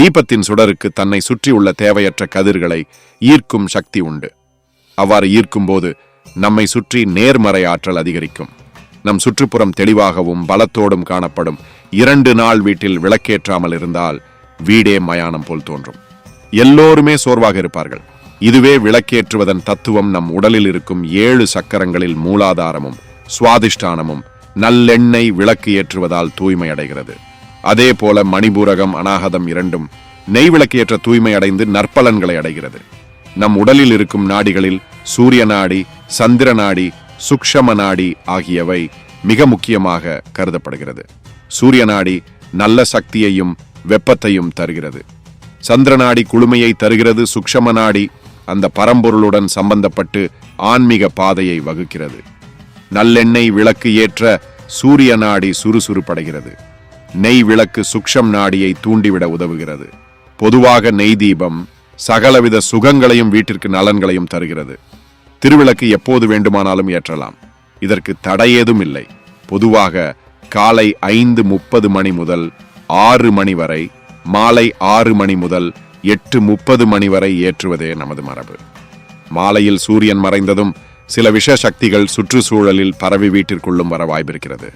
தீபத்தின் சுடருக்கு தன்னை சுற்றியுள்ள தேவையற்ற கதிர்களை ஈர்க்கும் சக்தி உண்டு. அவ்வாறு ஈர்க்கும்போது நம்மை சுற்றி நேர்மறை ஆற்றல் அதிகரிக்கும். நம் சுற்றுப்புறம் தெளிவாகவும் பலத்தோடும் காணப்படும். இரண்டு நாள் வீட்டில் விளக்கேற்றாமல் இருந்தால் வீடே மயானம் போல் தோன்றும். எல்லோருமே சோர்வாக இருப்பார்கள். இதுவே விளக்கேற்றுவதன் தத்துவம் நம் உடலில் இருக்கும் ஏழு சக்கரங்களில் மூலாதாரமும் சுவாதிஷ்டானமும் நல்லெண்ணெய் விளக்கு ஏற்றுவதால் தூய்மை அடைகிறது அதே போல மணிபூரகம் அனாகதம் இரண்டும் நெய் விளக்கேற்ற தூய்மை அடைந்து நற்பலன்களை அடைகிறது. நம் உடலில் இருக்கும் நாடிகளில் சூரிய நாடி சந்திர நாடி சுக்ஷம நாடி ஆகியவை மிக முக்கியமாக கருதப்படுகிறது. சூரிய நாடி நல்ல சக்தியையும் வெப்பத்தையும் தருகிறது. சந்திர நாடி குளுமையை தருகிறது சுக்ஷம நாடி அந்த பரம்பொருளுடன் சம்பந்தப்பட்டு ஆன்மீக பாதையை வகுக்கிறது. நல்லெண்ணெய் விளக்கு ஏற்ற சூரிய நாடி சுறுசுறுப்படைகிறது. நெய் விளக்கு சுக்ஷம் நாடியை தூண்டிவிட உதவுகிறது. பொதுவாக நெய் தீபம் சகலவித சுகங்களையும் வீட்டிற்கு நலன்களையும் தருகிறது. திருவிளக்கு எப்போது வேண்டுமானாலும் ஏற்றலாம். இதற்கு தடையேதும் இல்லை. பொதுவாக காலை ஐந்து முப்பது மணி முதல் ஆறு மணி வரை மாலை ஆறு மணி முதல் எட்டு முப்பது மணி வரை ஏற்றுவதே நமது மரபு. மாலையில் சூரியன் மறைந்ததும் சில விஷ சக்திகள் சுற்றுச்சூழலில் பரவி வீட்டிற்குள்ளும் வர வாய்ப்பிருக்கிறது.